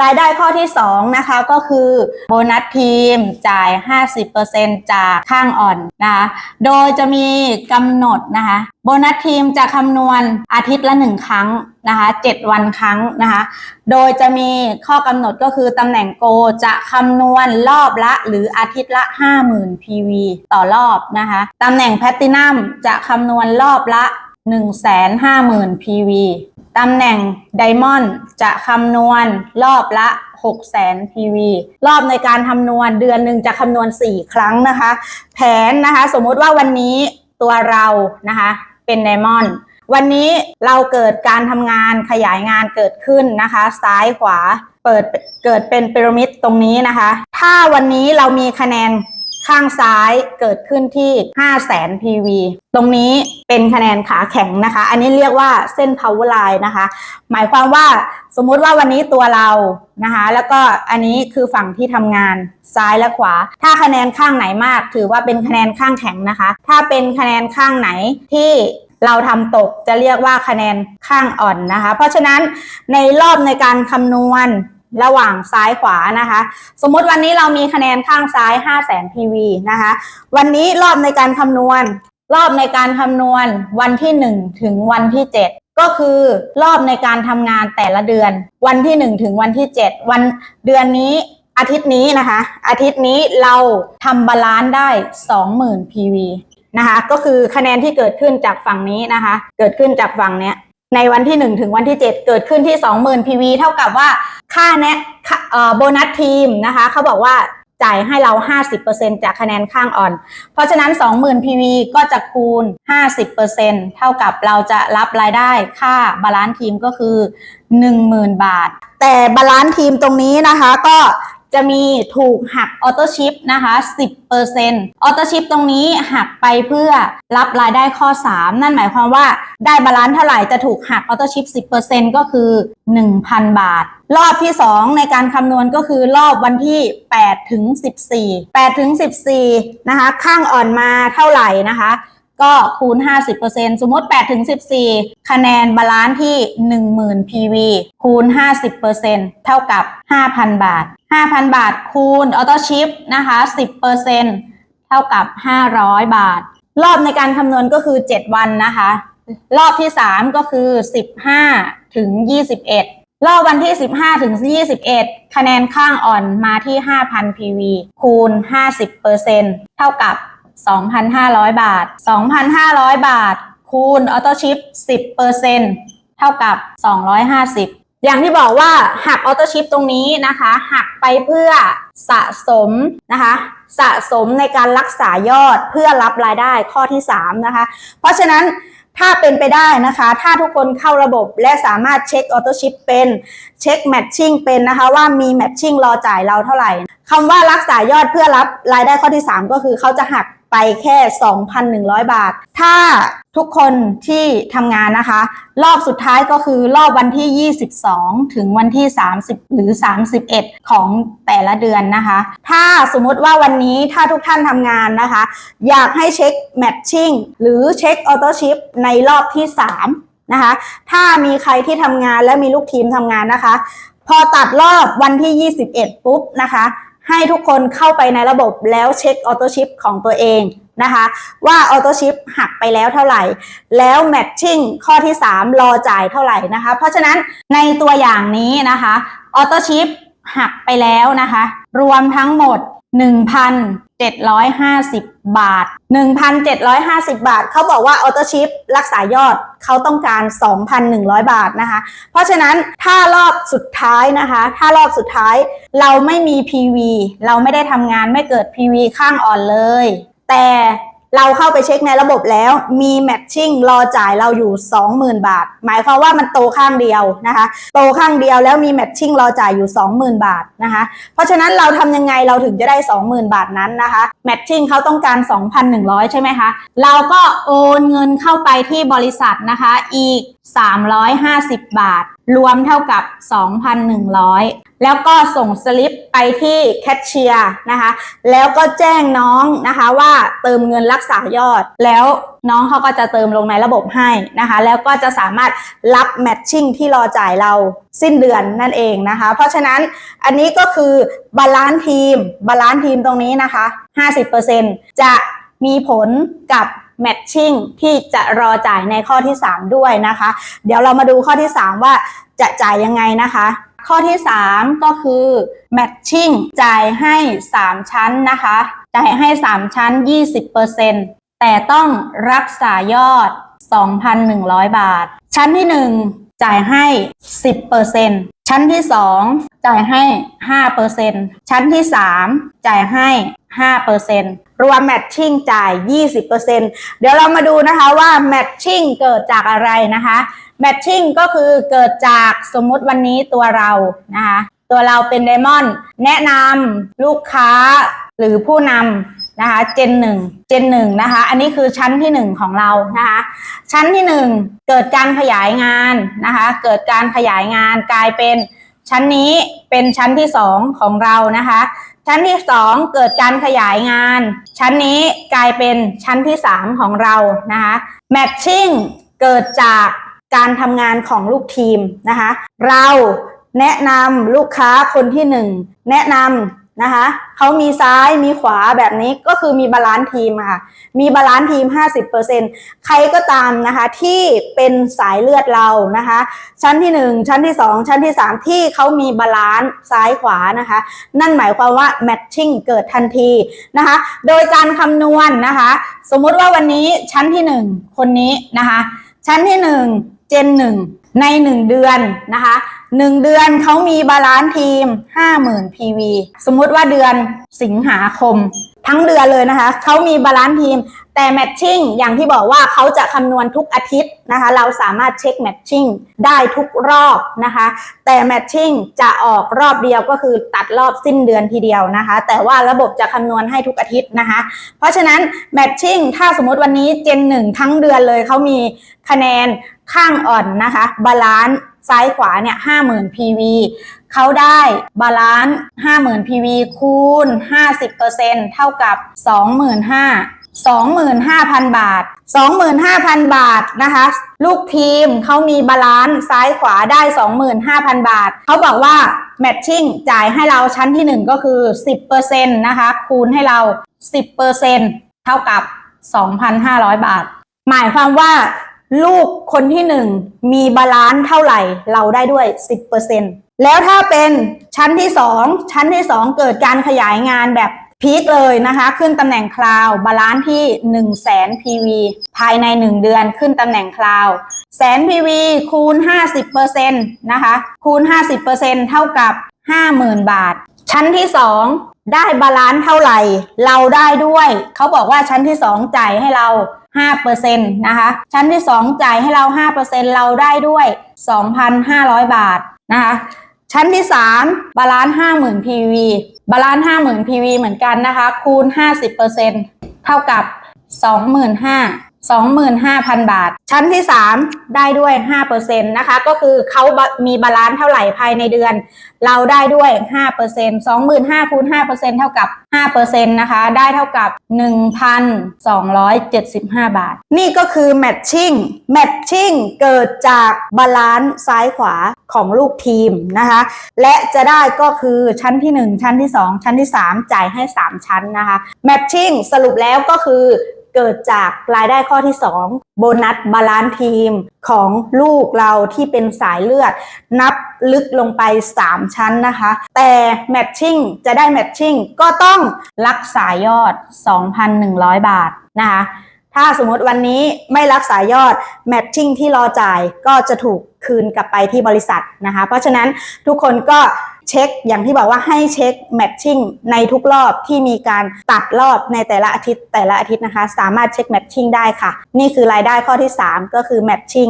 รายได้ข้อที่ 2 นะคะก็คือโบนัสทีมจ่าย 50%จากข้างอ่อนนะคะโดยจะมีกำหนดนะคะโบนัสทีมจะคำนวณอาทิตย์ละ 1 ครั้งนะคะ7วันครั้งนะคะโดยจะมีข้อกำหนดก็คือตำแหน่งโกจะคำนวณรอบละ หรืออาทิตย์ละ 50,000 PV ต่อรอบนะคะตำแหน่งแพตตินัมจะคำนวณรอบละ 150,000 PV ตำแหน่งไดมอนด์จะคำนวณรอบละ 6 0 0 0 0 PV รอบในการคำนวณเดือนหนึ่งจะคำนวณ 4 ครั้งนะคะ แผนนะคะ สมมติว่าวันนี้ตัวเรานะคะเป็นไดมอนด์วันนี้เราเกิดการทำงานขยายงานเกิดขึ้นนะคะ ซ้ายขวาเปิดเกิดเป็นพีระมิดตรงนี้นะคะ ถ้าวันนี้เรามีคะแนน ข้างซ้ายเกิดขึ้นที่ 5 0 0แสน PV ตรงนี้เป็นคะแนนขาแข็งนะคะ อันนี้เรียกว่าเส้น power line นะคะ หมายความว่าสมมุติว่าวันนี้ตัวเรานะคะ แล้วก็อันนี้คือฝั่งที่ทำงานซ้ายและขวา ถ้าคะแนนข้างไหนมาก ถือว่าเป็นคะแนนข้างแข็งนะคะ ถ้าเป็นคะแนนข้างไหนที่เราทำตกจะเรียกว่าคะแนนข้างอ่อนนะคะ เพราะฉะนั้นในรอบในการคำนวณ ระหว่างซ้ายขวานะคะ สมมติวันนี้เรามีคะแนนข้างซ้าย5 0 0 0 0 0 PV นะคะ วันนี้รอบในการคำนวณ รอบในการคำนวณวันที่ 1 ถึงวันที่ 7 ก็คือรอบในการทำงานแต่ละเดือน วันที่ 1 ถึงวันที่ 7 วันเดือนนี้อาทิตย์นี้นะคะ อาทิตย์นี้เราทำบาลานซ์ได้ 20,000 PV นะคะ ก็คือคะแนนที่เกิดขึ้นจากฝั่งนี้นะคะ เกิดขึ้นจากฝั่งเนี้ย ในวันที่ 1 ถึงวันที่ 7 เกิดขึ้นที่ 20,000 PV เท่ากับว่าค่าแนะค่าเอ่อโบนัสทีมนะคะเขาบอกว่าจ่ายให้เรา 50%จากคะแนนข้างอ่อน เพราะฉะนั้น 20,000 PV ก็จะคูณ 50%เท่ากับเราจะรับรายได้ค่าบาลานซ์ทีมก็คือ 10,000 บาท แต่บาลานซ์ทีมตรงนี้นะคะก็ จะมีถูกหักออโต้ชิปนะคะ 10%ออโต้ชิปตรงนี้หักไปเพื่อรับรายได้ข้อ 3 นั่นหมายความว่าได้บาลานซ์เท่าไหร่จะถูกหักออโต้ชิป10%ก็คือ 1,000 บาท รอบที่ 2 ในการคำนวณก็คือรอบวันที่8ถึง14 8ถึง14 นะคะ ข้างอ่อนมาเท่าไหร่นะคะ ก็คูณ 50%สมมติ8ถึง14 คะแนนบาลานซ์ที่ 10,000 PV คูณ 50%เท่ากับ 5,000 บาท 5,000 บาทคูณออโต้ชิปนะคะ10%เท่ากับ 500 บาท รอบในการคำนวณก็คือ 7 วันนะคะ รอบที่ 3 ก็คือ 15 ถึง 21 รอบวันที่ 15 ถึง 21 คะแนนข้างอ่อนมาที่ 5,000 PV คูณ 50%เท่ากับ 2,500 บาท 2,500 บาท คูณออโต้ชิป10%เท่ากับ 250 อย่างที่บอกว่าหักออโต้ชิปตรงนี้นะคะ หักไปเพื่อสะสมนะคะ สะสมในการรักษายอดเพื่อรับรายได้ข้อที่ 3 นะคะ เพราะฉะนั้นถ้าเป็นไปได้นะคะ ถ้าทุกคนเข้าระบบและสามารถเช็คออโต้ชิปเป็นเช็คแมทชิ่งเป็นนะคะ ว่ามีแมทชิ่งรอจ่ายเราเท่าไหร่คำว่ารักษายอดเพื่อรับรายได้ข้อที่ 3 ก็คือเขาจะหัก ไปแค่ 2,100 บาท ถ้าทุกคนที่ทำงานนะคะ รอบสุดท้ายก็คือรอบวันที่ 22 ถึงวันที่ 30 หรือ 31 ของแต่ละเดือนนะคะ ถ้าสมมติว่าวันนี้ถ้าทุกท่านทำงานนะคะ อยากให้เช็คแมทชิ่งหรือเช็คออโต้ชิปในรอบที่ 3 นะคะ ถ้ามีใครที่ทำงานและมีลูกทีมทำงานนะคะ พอตัดรอบวันที่ 21 ปุ๊บนะคะ ให้ทุกคนเข้าไปในระบบแล้วเช็คออโต้ชิปของตัวเองนะคะว่าออโต้ชิปหักไปแล้วเท่าไหร่ แล้วแมทชิ่งข้อที่ 3 รอจ่ายเท่าไหร่นะคะ เพราะฉะนั้นในตัวอย่างนี้นะคะออโต้ชิปหักไปแล้วนะคะ รวมทั้งหมด 750 บาท 1,750 บาท เขาบอกว่าออโต้ชิปรักษายอดเขาต้องการ 2,100 บาทนะคะ เพราะฉะนั้นถ้ารอบสุดท้ายนะคะ ถ้ารอบสุดท้ายเราไม่มี PV เราไม่ได้ทำงานไม่เกิด PV ข้างอ่อนเลย แต่ เราเข้าไปเช็คในระบบแล้วมีแมทชิ่งรอจ่ายเราอยู่ 20,000 บาท หมายความว่ามันโตข้างเดียวนะคะ โตข้างเดียวแล้วมีแมทชิ่งรอจ่ายอยู่ 20,000 บาทนะคะ เพราะฉะนั้นเราทำยังไงเราถึงจะได้ 20,000 บาทนั้นนะคะแมทชิ่งเขาต้องการ 2,100 ใช่ไหมคะเราก็โอนเงินเข้าไปที่บริษัทนะคะอีก 350 บาท รวมเท่ากับ 2,100 แล้วก็ส่งสลิปไปที่แคชเชียร์นะคะ แล้วก็แจ้งน้องนะคะว่าเติมเงินรักษายอด แล้วน้องเขาก็จะเติมลงในระบบให้นะคะ แล้วก็จะสามารถรับแมทชิ่งที่รอจ่ายเราสิ้นเดือนนั่นเองนะคะ เพราะฉะนั้นอันนี้ก็คือบาลานซ์ทีมบาลานซ์ทีมตรงนี้นะคะ 50%จะมีผลกับแมทชิ่งที่จะรอจ่ายในข้อที่ 3 ด้วยนะคะ เดี๋ยวเรามาดูข้อที่ 3 ว่าจะจ่ายยังไงนะคะ ข้อที่ 3 ก็คือแมทชิ่งจ่ายให้ 3 ชั้นนะคะ จ่ายให้ 3 ชั้น 20%แต่ต้องรักษายอด 2,100 บาท ชั้นที่ 1 จ่ายให้ 10%ชั้นที่ 2 จ่ายให้ 5%ชั้นที่ 3 จ่ายให้5%รวมแมทชิ่งจ่าย 20%เดี๋ยวเรามาดูนะคะว่าแมทชิ่งเกิดจากอะไรนะคะแมทชิ่งก็คือเกิดจากสมมุติวันนี้ตัวเรานะคะ ตัวเราเป็นไดมอนด์แนะนำลูกค้า หรือผู้นำนะคะเจนหนึ่งเจนหนึ่งนะคะ อันนี้คือชั้นที่หนึ่งของเรานะคะ ชั้นที่หนึ่งเกิดการขยายงานนะคะ เกิดการขยายงานกลายเป็นชั้นนี้เป็นชั้นที่สองของเรานะคะ ชั้นที่สองเกิดการขยายงาน ชั้นนี้กลายเป็นชั้นที่สามของเรานะคะแมทชิ่งเกิดจากการทำงานของลูกทีมนะคะ เราแนะนำลูกค้าคนที่หนึ่งแนะนำ นะคะเขามีซ้ายมีขวาแบบนี้ก็คือมีบาลานซ์ทีมค่ะ มีบาลานซ์ทีม 50%ใครก็ตามนะคะที่เป็นสายเลือดเรานะคะ ชั้นที่ 1 ชั้นที่ 2 ชั้นที่ 3 ที่เขามีบาลานซ์ซ้ายขวานะคะ นั่นหมายความว่าแมทชิ่งเกิดทันทีนะคะ โดยการคำนวณนะคะ สมมุติว่าวันนี้ชั้นที่ 1 คนนี้นะคะ ชั้นที่ 1 เจน1 ใน 1 เดือนนะคะ1เดือนเขามีบาลานซ์ทีม 50,000 PV สมมุติว่าเดือนสิงหาคม ทั้งเดือนเลยนะคะเขามีบาลานซ์ทีม แต่แมทชิ่งอย่างที่บอกว่าเขาจะคำนวณทุกอาทิตย์นะคะ เราสามารถเช็คแมทชิ่งได้ทุกรอบนะคะ แต่แมทชิ่งจะออกรอบเดียวก็คือตัดรอบสิ้นเดือนทีเดียวนะคะ แต่ว่าระบบจะคำนวณให้ทุกอาทิตย์นะคะ เพราะฉะนั้นแมทชิ่งถ้าสมมติวันนี้เจนหนึ่งทั้งเดือนเลยเขามีคะแนนข้างอ่อนนะคะบาลานซ์ซ้ายขวาเนี่ยห้าหมื่น PV เขาได้บาลานซ์50,000 PV คูณ50%เปอร์เซ็นเท่ากับ25,000 25,000 บาท 25,000 บาทนะคะ ลูกทีมเขามีบาลานซ์ซ้ายขวาได้ 25,000 บาท เขาบอกว่าแมทชิ่งจ่ายให้เราชั้นที่ 1 ก็คือ 10%นะคะ คูณให้เรา 10%เท่ากับ 2,500 บาท หมายความว่าลูกคนที่หนึ่งมีบาลานซ์เท่าไหร่เราได้ด้วย 10%แล้วถ้าเป็นชั้นที่สองชั้นที่สองเกิดการขยายงานแบบ พีคเลยนะคะ ขึ้นตำแหน่งคลาวบาลานซ์ที่1 0 0 0 0แสน PV ภายใน 1 เดือนขึ้นตำแหน่งคลาวแสน PV คูณ 50%นะคะ คูณ 50%เท่ากับ 50,000 บาท ชั้นที่ 2 ได้บาลานซ์เท่าไหร่ เราได้ด้วย เขาบอกว่าชั้นที่ 2 จ่ายให้เรา 5%นะคะ ชั้นที่ 2 จ่ายให้เรา 5%เราได้ด้วย 2,500 บาทนะคะ ชั้นที่ 3 บาลานซ์50,000 PV บาลานซ์50,000 PV เหมือนกันนะคะ คูณ 50%เท่ากับ 25,000 25,000 บาท ชั้นที่ 3 ได้ด้วย 5%นะคะ ก็คือเขามีบาลานซ์เท่าไหร่ภายในเดือน เราได้ด้วย 5% 25,000คูณ5%เท่ากับ 5%นะคะ ได้เท่ากับ 1,275 บาท นี่ก็คือแมทชิ่งแมทชิ่งเกิดจากบาลานซ์ซ้ายขวา ของลูกทีมนะคะ และจะได้ก็คือชั้นที่ 1 ชั้นที่ 2 ชั้นที่ 3 จ่ายให้ 3 ชั้นนะคะแมทชิ่งสรุปแล้วก็คือเกิดจากรายได้ข้อที่ 2 โบนัสบาลานซ์ทีมของลูกเราที่เป็นสายเลือด นับลึกลงไป 3 ชั้นนะคะ แต่แมทชิ่งจะได้แมทชิ่งก็ต้องรักษายอด 2,100 บาทนะคะ ถ้าสมมติวันนี้ไม่รักษายอดแมทชิ่งที่รอจ่ายก็จะถูกคืนกลับไปที่บริษัทนะคะ เพราะฉะนั้นทุกคนก็เช็คอย่างที่บอกว่าให้เช็คแมทชิ่งในทุกรอบที่มีการตัดรอบในแต่ละอาทิตย์แต่ละอาทิตย์นะคะ สามารถเช็คแมทชิ่งได้ค่ะ นี่คือรายได้ข้อที่ 3 ก็คือแมทชิ่ง